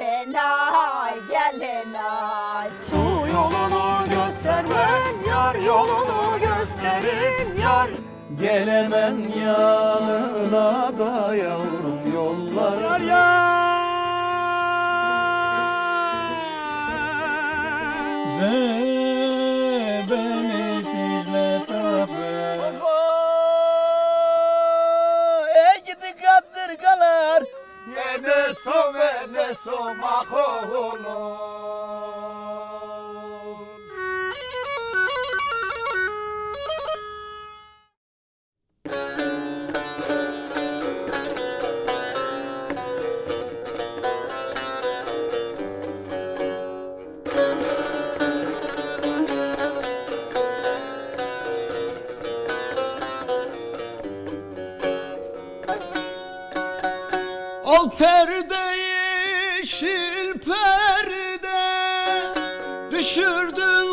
gelin ay gelin ay. Su yolunu göstermen yar yolunu gösterin yar. Gelemem yanına da yavrum yollar Yar yar Ne so ve Al perde yeşil perde. Düşürdün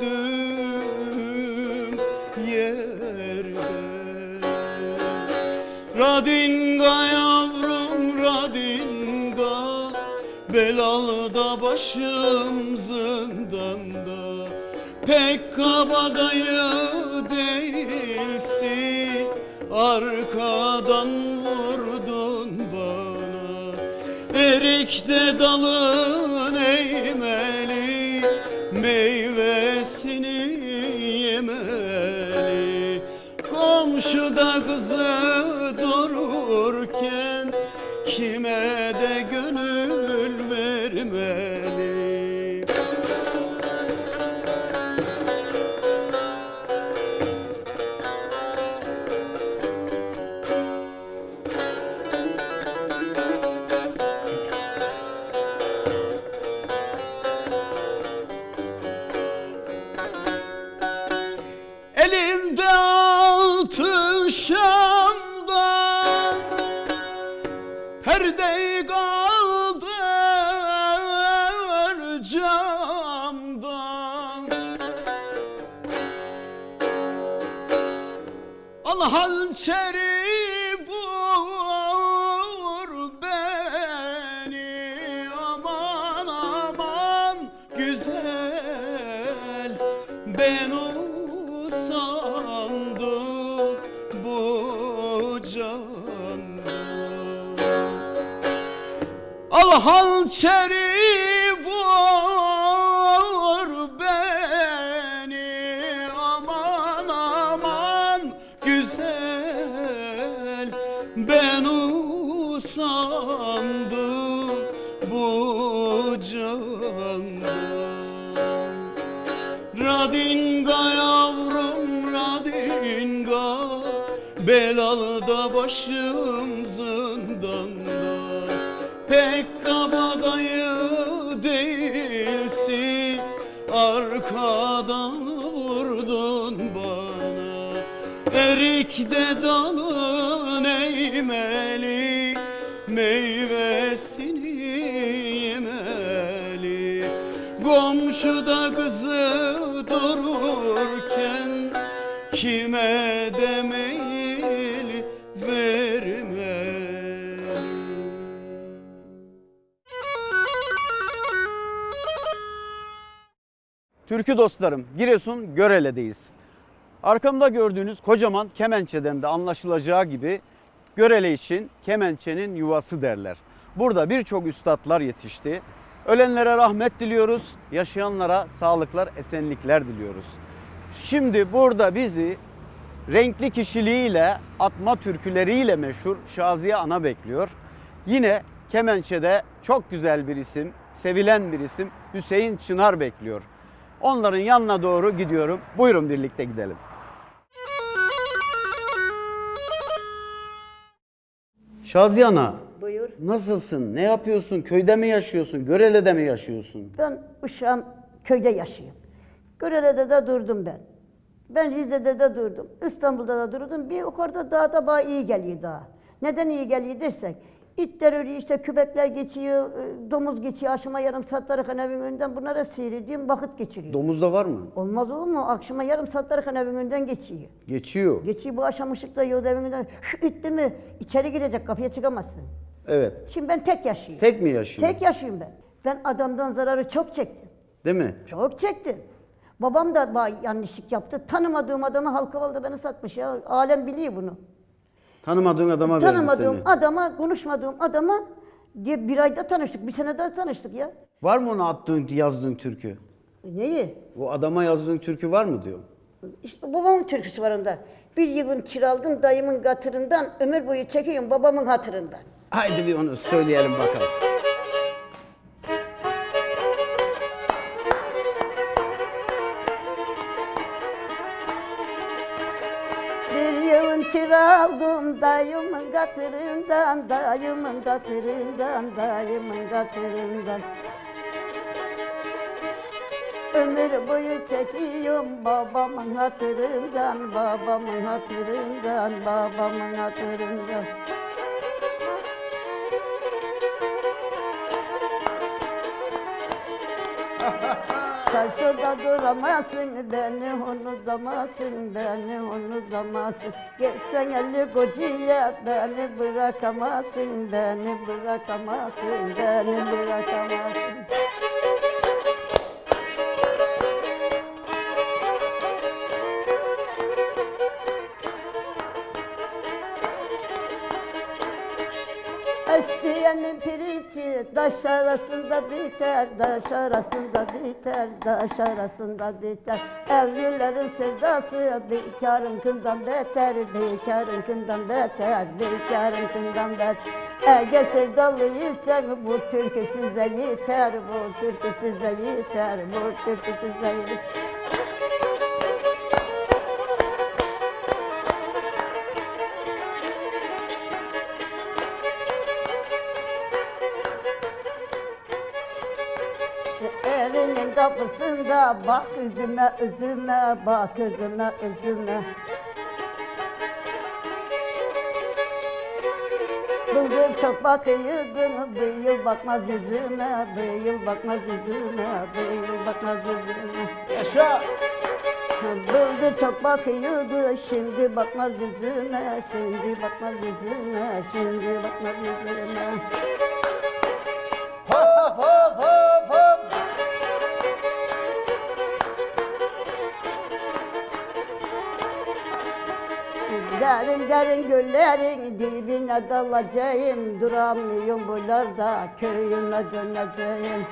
gördüm yerde. Radinga yavrum radinga Belalı da başım zindanda. Pek kabadayı değilsin Arkadan vurdun bana. Erikte dalın eğmeli hançeri vur beni. Aman aman güzel. Ben usandım bu candan Al hançeri ben usandım bu candan. Radinga yavrum radinga Belalı da başım zindanda Pek kabadayı değilsin Arkadan vurdun bana. Erikte dalın eğmeli Meyvesini yemeli Komşuda kızı dururken Kime demeyil vermeli Türkü dostlarım, Giresun Görele'deyiz. Arkamda gördüğünüz kocaman Kemençe'den de anlaşılacağı gibi Görele için Kemençe'nin yuvası derler. Burada birçok üstadlar yetişti. Ölenlere rahmet diliyoruz, yaşayanlara sağlıklar, esenlikler diliyoruz. Şimdi burada bizi renkli kişiliğiyle, atma türküleriyle meşhur Şaziye Ana bekliyor. Yine Kemençe'de çok güzel bir isim, sevilen bir isim Hüseyin Çınar bekliyor. Onların yanına doğru gidiyorum. Buyurun birlikte gidelim. Şaziyana, Buyur. nasılsın? Ne yapıyorsun? Köyde mi yaşıyorsun? Görele'de mi yaşıyorsun? Ben Uşak'ın köyde yaşıyorum. Görele'de de durdum ben. Ben Rize'de de durdum. İstanbul'da da durdum. Bir yukarıda dağda bana iyi geliyor dağ. Neden iyi geliyor dersek. İtler ölüyor işte kübekler geçiyor, e, domuz geçiyor, aşama yarım saat bırakın evin önünden bunlara seyrediyorum, vakit geçiriyorum. Domuzda var mı? Olmaz olur mu? Akşama yarım saat bırakın evin önünden geçiyor. Geçiyor. Geçiyor bu akşam ışıkta yolda evin önünden, "Hı, itti mi? İçeri girecek, kapıya çıkamazsın. Evet. Şimdi ben tek yaşıyorum. Tek mi yaşıyor? Tek yaşıyorum ben. Ben adamdan zararı çok çektim. Değil mi? Çok çektim. Babam da yanlışlık yaptı. Tanımadığım adamı halkavalda beni satmış ya. Alem biliyor bunu. Tanımadığın adama verdi Tanımadığım seni. adama, konuşmadığım adama diye bir ayda tanıştık. Bir senede tanıştık ya. Var mı ona attığın, yazdığın türkü? E Neyi? O adama yazdığın türkü var mı diyor. İşte babamın türküsü var onda. Bir yılın kiraldım dayımın katırından, ömür boyu çekiyorum babamın hatırından. Haydi bir onu söyleyelim bakalım. Bir yılın kiraldım dayımın katırından, dayımın katırından, dayımın katırından. Ömür boyu çekiyorum babamın hatırından, babamın hatırından, babamın hatırından. Karşıda duramazsın, beni unutamazsın, beni unutamazsın. Geçsen elli kocaya, beni bırakamazsın, beni bırakamazsın, beni bırakamazsın. Taş arasında biter, taş arasında biter, taş arasında biter. Evlilerin sevdası bekarın kından beter, bekarın kından beter, bekarın kından beter. Eğer sevdalıysan bu türkü size yeter, bu türkü size yeter, bu türkü size yeter. Kapısında bak üzüme üzüme bak üzüme üzüme. Bugün çok bakıyordum bir yıl bakmaz yüzüme bir yıl bakmaz yüzüme bir yıl bakmaz yüzüme. Yaşa! Bugün çok bakıyordu şimdi bakmaz yüzüme şimdi bakmaz yüzüme şimdi bakmaz yüzüme Derin derin göllerin dibine dalacağım. Duramıyorum buralarda köyüme döneceğim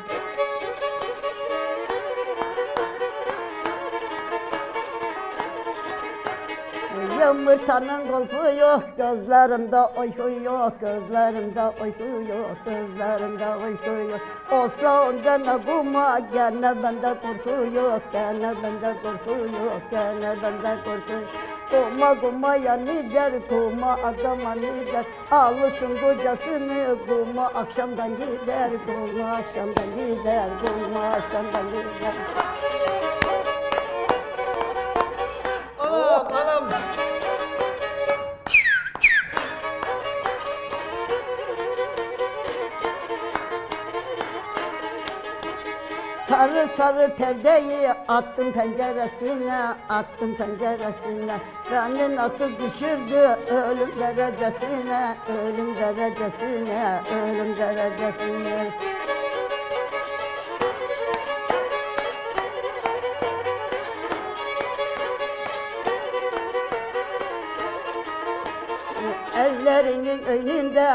Yumurtanın kulpu yok gözlerimde uyku yok gözlerimde uyku yok gözlerimde uyku yok. Olsa ondan kuma gene bende korku yok gene bende korku yok gene bende korku yok Kuma kuma ya nider kuma adama nider Ağlısın kocasını kuma akşamdan gider kuma akşamdan gider kuma akşamdan gider Sarı sarı perdeyi attım penceresine, attım penceresine. Beni nasıl düşürdü ölüm derecesine, ölüm derecesine, ölüm derecesine.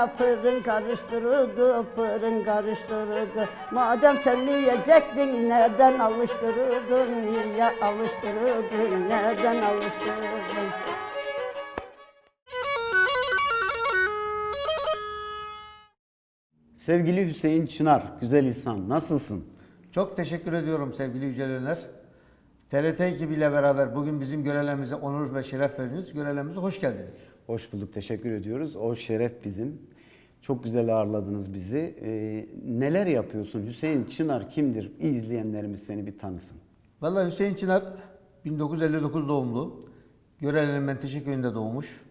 Fırın karıştırıldı, fırın karıştırıldı. Madem sen yiyecektin, neden alıştırırdın, niye alıştırırdın, neden alıştırırdın? Sevgili Hüseyin Çınar, güzel insan nasılsın? Çok teşekkür ediyorum sevgili Yücel Öner. TRT ekibiyle beraber bugün bizim görelerimize onur ve şeref verdiniz. Görelerimize hoş geldiniz. Hoş bulduk, teşekkür ediyoruz. O şeref bizim. Çok güzel ağırladınız bizi. Ee, neler yapıyorsun? Hüseyin Çınar kimdir? İzleyenlerimiz seni bir tanısın. Vallahi Hüseyin Çınar 1959 doğumlu. Görelerin Menteşe köyünde doğmuş.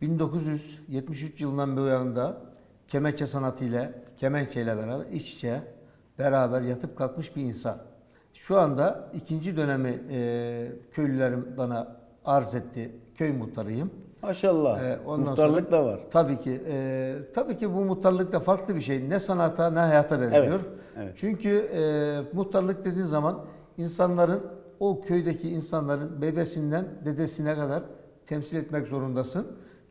1973 yılından bu yana kemençe sanatıyla, kemençe ile beraber iç içe beraber yatıp kalkmış bir insan. Şu anda ikinci dönemi e, köylülerim bana arz etti. Köy muhtarıyım. Maşallah. Ee, ondan Muhtarlık sonra- da var. Tabii ki. e, tabii ki bu muhtarlık da farklı bir şey. Ne sanata ne hayata benziyor. Evet, evet. Çünkü e, muhtarlık dediğin zaman insanların o köydeki insanların bebesinden dedesine kadar temsil etmek zorundasın.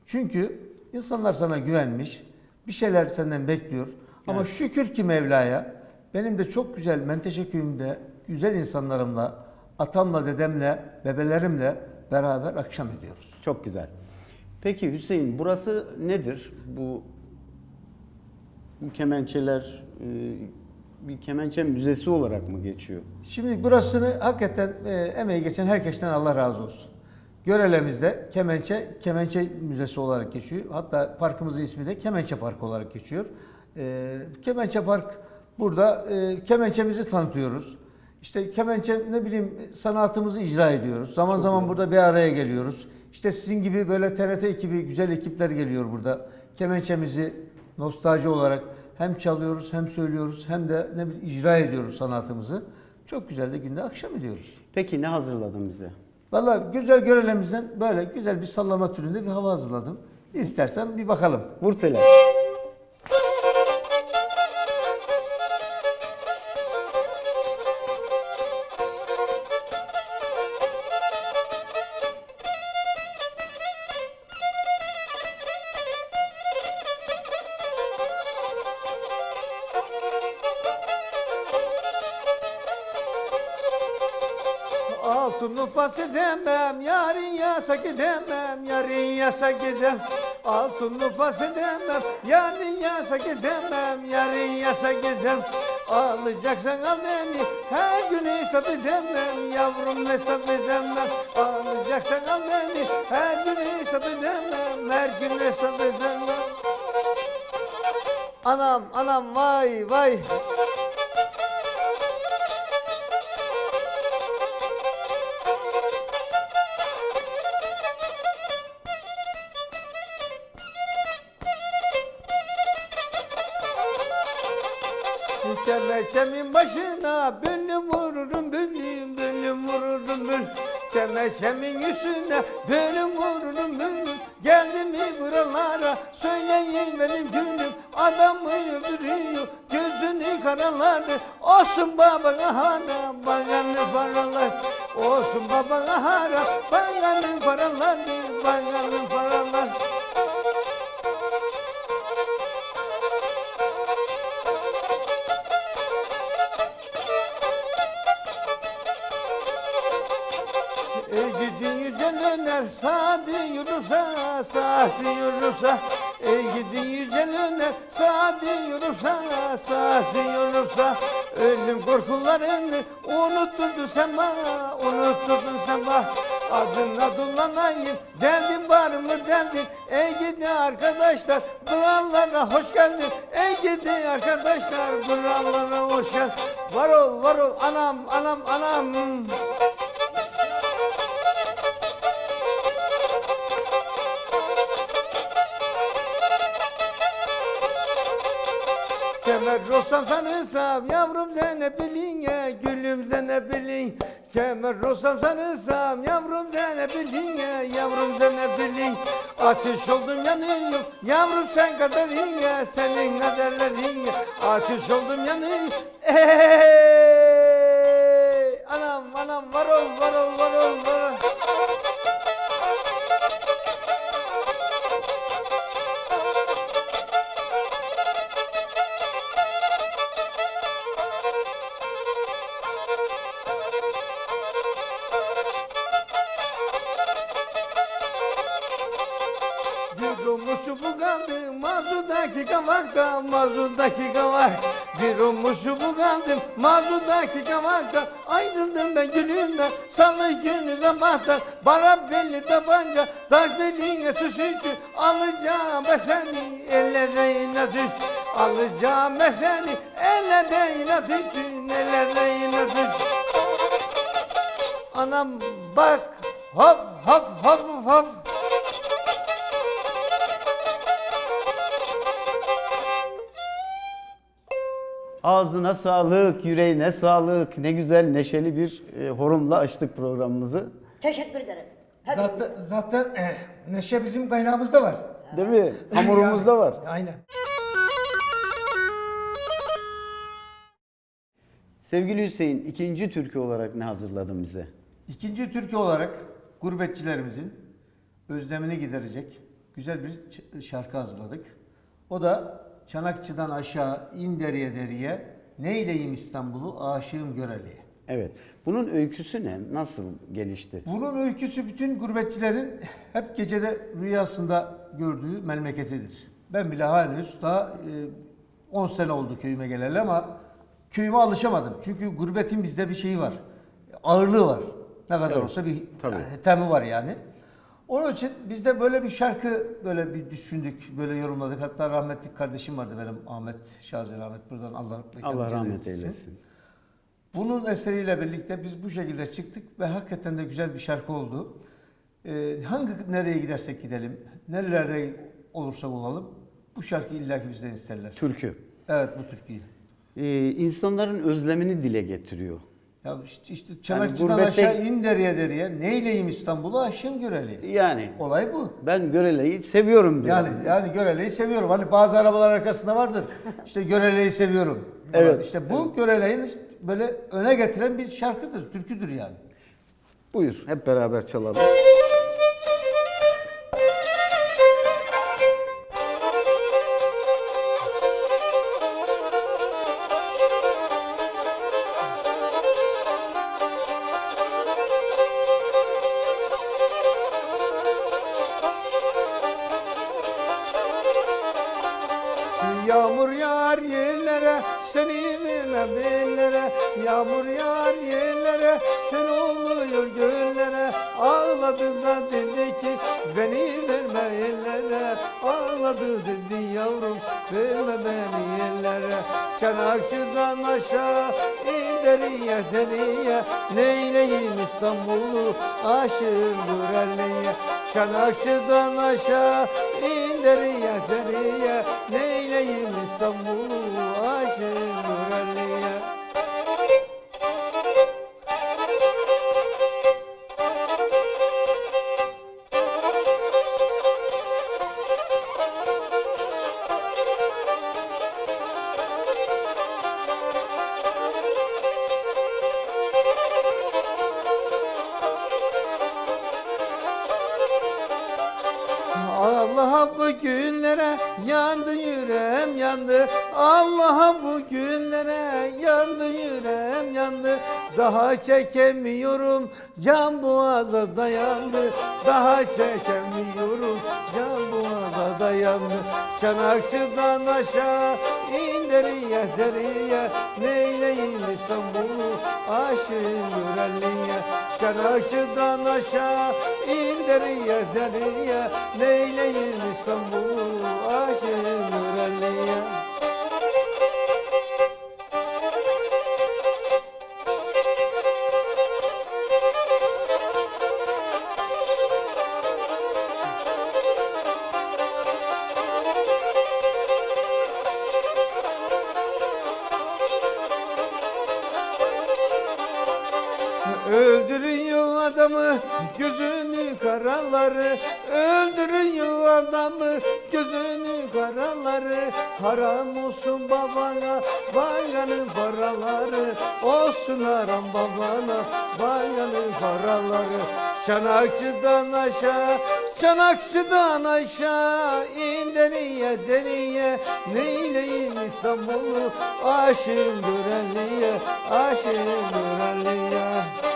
Çünkü insanlar sana güvenmiş. Bir şeyler senden bekliyor. Ama Evet. şükür ki Mevla'ya benim de çok güzel Menteşe köyümde güzel insanlarımla, atamla, dedemle, bebelerimle beraber akşam ediyoruz. Çok güzel. Peki Hüseyin burası nedir? Bu, bu kemençeler e, bir kemençe müzesi olarak mı geçiyor? Şimdi burasını hakikaten e, emeği geçen herkesten Allah razı olsun. Görelemizde Kemençe, Kemençe Müzesi olarak geçiyor. Hatta parkımızın ismi de Kemençe Park olarak geçiyor. E, Kemençe Park burada e, kemençemizi tanıtıyoruz. İşte kemençe ne bileyim sanatımızı icra ediyoruz. Zaman zaman burada bir araya geliyoruz. İşte sizin gibi böyle TRT ekibi, güzel ekipler geliyor burada. Kemençemizi nostalji olarak hem çalıyoruz hem söylüyoruz hem de ne bileyim icra ediyoruz sanatımızı. Çok güzel de günde akşam ediyoruz. Peki ne hazırladın bize? Valla güzel görelemizden böyle güzel bir sallama türünde bir hava hazırladım. İstersen bir bakalım. Vur tele. Ufası demem, yarın yasak edemem, yarın yasak edem. Altın ufası demem, yarın yasak edemem, yarın yasak edem. Alacaksan al beni, her gün hesap edemem, yavrum hesap edemem. Alacaksan al beni, her gün hesap edemem, her gün hesap edemem. Anam, anam vay vay. Kemeçemin başına bölüm vururum bölüm bölüm vururum bölüm Kemeçemin üstüne bölüm vururum bölüm Geldi mi buralara söyleyin benim gülüm Adamı öldürüyor gözünü karaları. Olsun babana hara bayanı paralar Olsun babana hara bayanı paraları Bayanı paralar sadi yürürse sadi yürürse Ey gidi yücel öner sadi yürürse sadi yürürse Ölüm korkularını unutturdu sen bana unutturdun sen bana. Adına dolanayım geldin var mı geldin Ey gidi arkadaşlar buralara hoş geldin. Ey gidi arkadaşlar buralara hoş geldin. Var ol var ol anam anam anam Kemer rosam sanırsam yavrum zenebilinge gülüm zenebilin Kemer rosam sanırsam yavrum zenebilinge yavrum zenebilin Ateş oldum yanıyorum yavrum sen kaderin senin kaderlerin Ateş oldum yanıyorum ey Anam anam var ol var ol var ol var ol kavakta mazudaki kavak Bir olmuşu bu kaldı mazudaki kavakta Ayrıldım ben gülümden salı günü zamandan Bana belli tabanca tak beline süsücü. Alacağım ben seni ellerine düş Alacağım ben seni ellerine düş Ellerine düş Anam bak hop hop hop hop Ağzına sağlık, yüreğine sağlık. Ne güzel neşeli bir e, horumla açtık programımızı. Teşekkür ederim. Zaten, zaten eh, neşe bizim kaynağımızda var. Değil mi? Hamurumuzda Yani, var. Aynen. Sevgili Hüseyin, ikinci türkü olarak ne hazırladın bize? İkinci türkü olarak gurbetçilerimizin özlemini giderecek güzel bir ç- şarkı hazırladık. O da Çanakçı'dan aşağı in deriye deriye neyleyim İstanbul'u aşığım göreliye. Evet. Bunun öyküsü ne? Nasıl gelişti? Bunun öyküsü bütün gurbetçilerin hep gecede rüyasında gördüğü memleketidir. Ben bile henüz daha e, 10 sene oldu köyüme geleli ama köyüme alışamadım. Çünkü gurbetin bizde bir şeyi var. Ağırlığı var. Ne kadar Evet, olsa bir tabii. temi var yani. Onun için biz de böyle bir şarkı böyle bir düşündük, böyle yorumladık. Hatta rahmetli kardeşim vardı benim Ahmet Şazel Ahmet buradan Allah Allah rahmet eylesin. Bunun eseriyle birlikte biz bu şekilde çıktık ve hakikaten de güzel bir şarkı oldu. Ee, hangi nereye gidersek gidelim, nerelerde olursak olalım bu şarkı illaki bizden isterler. Türkü. Evet bu türküyü. Ee, insanların özlemini dile getiriyor. Ya işte, işte Çanakçı'dan gurbette- aşağı in deriye deriye, neyleyim İstanbul'u aşın göreli. Yani Olay bu. ben Görele'yi seviyorum diyor. Yani yani Görele'yi seviyorum. Hani bazı arabalar arkasında vardır. İşte Görele'yi seviyorum. Evet. İşte bu Görele'yi böyle öne getiren bir şarkıdır, türküdür yani. Buyur hep beraber çalalım. Yağmur yağar yerlere, sen oluyor göllere. Ağladım da dedi ki, beni verme ellere. Ağladı dedi yavrum, verme beni ellere. Çanakçıdan aşağı, in deriye deriye. Neyleyim İstanbul'u, aşığım Gürelli'ye. Çanakçıdan aşağı, in deriye deriye. Neyleyim İstanbul'u, aşığım Gürelli'ye. Günlere yandı yüreğim yandı. Allah'ım bu günlere yandı yüreğim yandı. Daha çekemiyorum can boğaza dayandı. Daha çekemiyorum can boğaza dayandı. Çanakçıdan aşağı in deriye Neyleyim İstanbul'u aşığım Gürelli'ye Çanakçıdan aşağı in deriye deriye. Neyleyim İstanbul'u aşığım Gürelli'ye Öldürüyor adamı gözünü karaları. Öldürüyor adamı gözünü karaları Haram olsun babana bayanın paraları Olsun haram babana bayanın paraları. Çanakçıdan aşağı Çanakçıdan aşağı in deriye deriye Neyleyim İstanbul'u aşığım Gürelli'ye Aşığım Gürelli'ye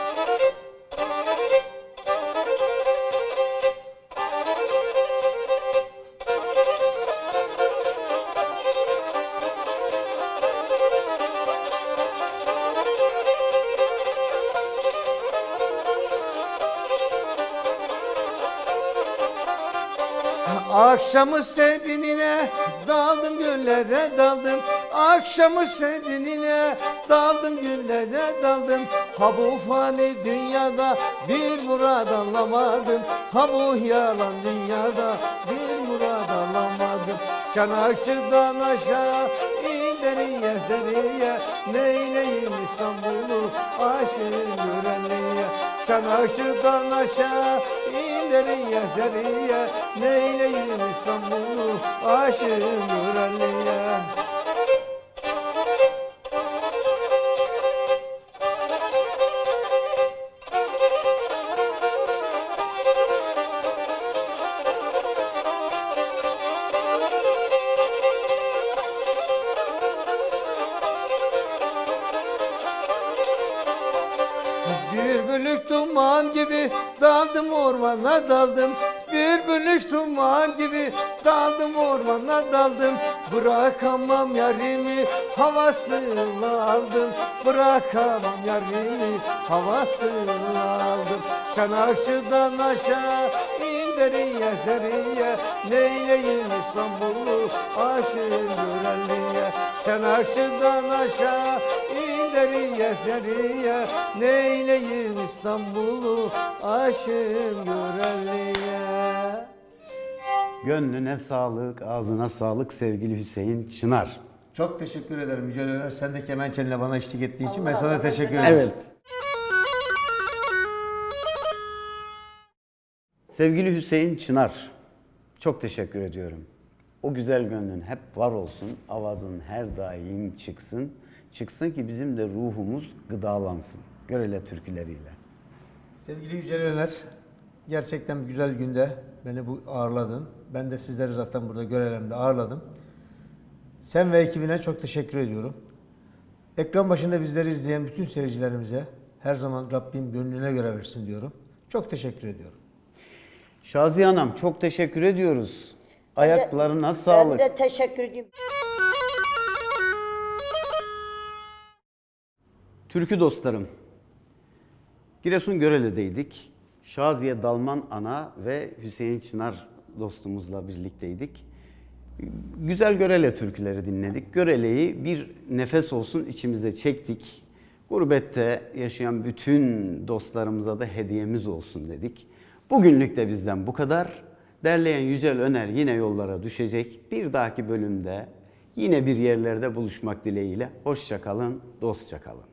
Akşamı sevinine daldım güllere daldım. Akşamı sevinine daldım güllere daldım. Ha bu fani dünyada bir murad anlamadım. Ha bu yalan dünyada bir murad anlamadım. Çanakçıdan aşağı inderiye deriye Neyleyim İstanbul'u aşığın görenliye Çanakçıdan aşağı inderiye deriye Neyleyim İstanbul'u? Aşığın görenliye duman gibi daldım ormana daldım. Bir bölük duman gibi daldım ormana daldım. Bırakamam yarimi havasını aldım. Bırakamam yarimi havasını aldım. Çanakçıdan aşağı inderiye deriye Neyleyim İstanbul'u aşığın görelliye Çanakçıdan aşağı inderiye deriye Neyleyim İstanbul'u aşığın görelliye Gönlüne sağlık, ağzına sağlık sevgili Hüseyin Çınar. Çok teşekkür ederim Yücel Öner. Sen de kemençenle bana eşlik ettiğin için ben sana teşekkür ederim. Evet. Sevgili Hüseyin Çınar, çok teşekkür ediyorum. O güzel gönlün hep var olsun, avazın her daim çıksın. Çıksın ki bizim de ruhumuz gıdalansın. Görele türküleriyle. Sevgili Yücel Öner, gerçekten bir güzel günde beni bu ağırladın. Ben de sizleri zaten burada görelemde ağırladım. Sen ve ekibine çok teşekkür ediyorum. Ekran başında bizleri izleyen bütün seyircilerimize her zaman Rabbim gönlüne göre versin diyorum. Çok teşekkür ediyorum. Şaziye Hanım çok teşekkür ediyoruz. Ayaklarına Ben sağlık. de teşekkür edeyim. Türkü dostlarım, Giresun Görele'deydik. Şaziye Dalman Ana ve Hüseyin Çınar dostumuzla birlikteydik. Güzel Görele türküleri dinledik. Görele'yi bir nefes olsun içimize çektik. Gurbette yaşayan bütün dostlarımıza da hediyemiz olsun dedik. Bugünlük de bizden bu kadar. Derleyen Yücel Öner yine yollara düşecek. Bir dahaki bölümde yine bir yerlerde buluşmak dileğiyle. Hoşça kalın, dostça kalın.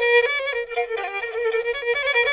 Thank you.